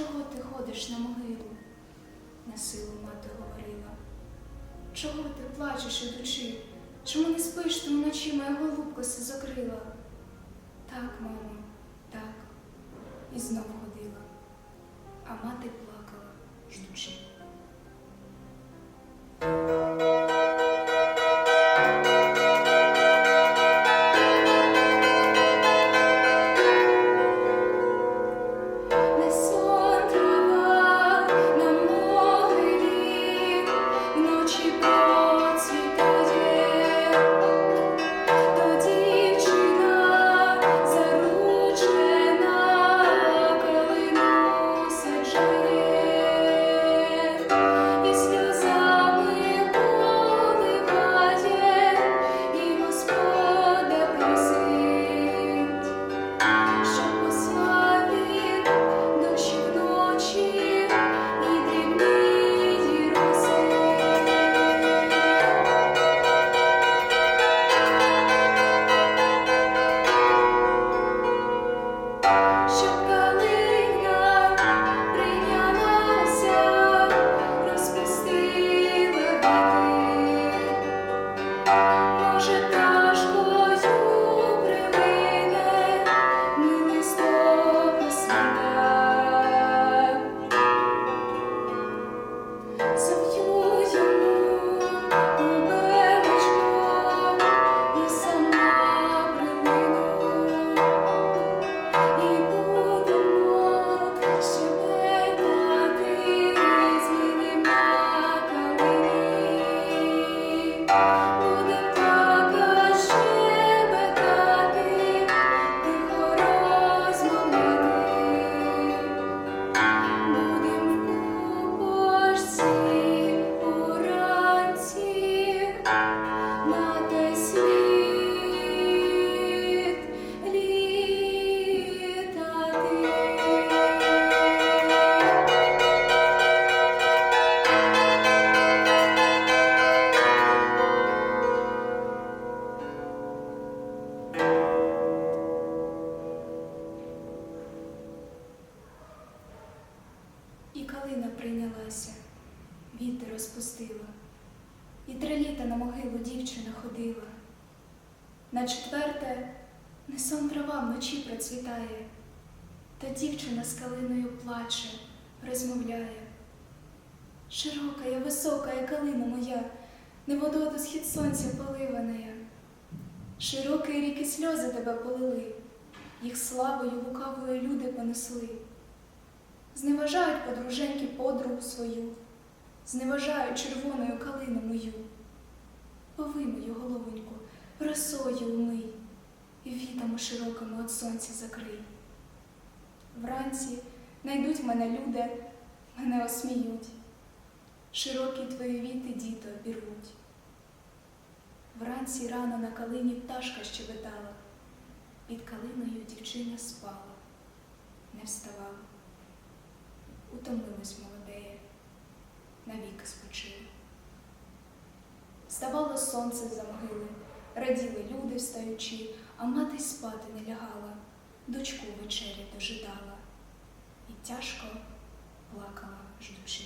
Чого ти ходиш на могилу? На силу мати говорила. Чого ти плачеш, ідучи? Чому не спиш ти вночі, моя голубка се закрила? Так, мамо, так, і знов ходила, а мати плакала, ждучи. І калина прийнялася, вітер розпустила, і три літа на могилу дівчина ходила. На четверте не сон трава вночі процвітає, та дівчина з калиною плаче, розмовляє. Широка я, висока я калина моя, не водою до схід сонця поливана я. Широкі ріки сльози тебе полили, їх славою лукавою люди понесли. Зневажають подруженьки подругу свою, зневажають червоною калину мою. Пови мою головоньку, росою умий, і вітами широкими от сонця закрий. Вранці найдуть мене люди, мене осміють, широкі твої віти діти обірвуть. Вранці рано на калині пташка щебетала, під калиною дівчина спала, не вставала. Утомилась молодеє, навіки спочила. Ставало сонце за могили, раділи люди встаючи, а мати й спати не лягала, дочку вечері дожидала і тяжко плакала ждучи.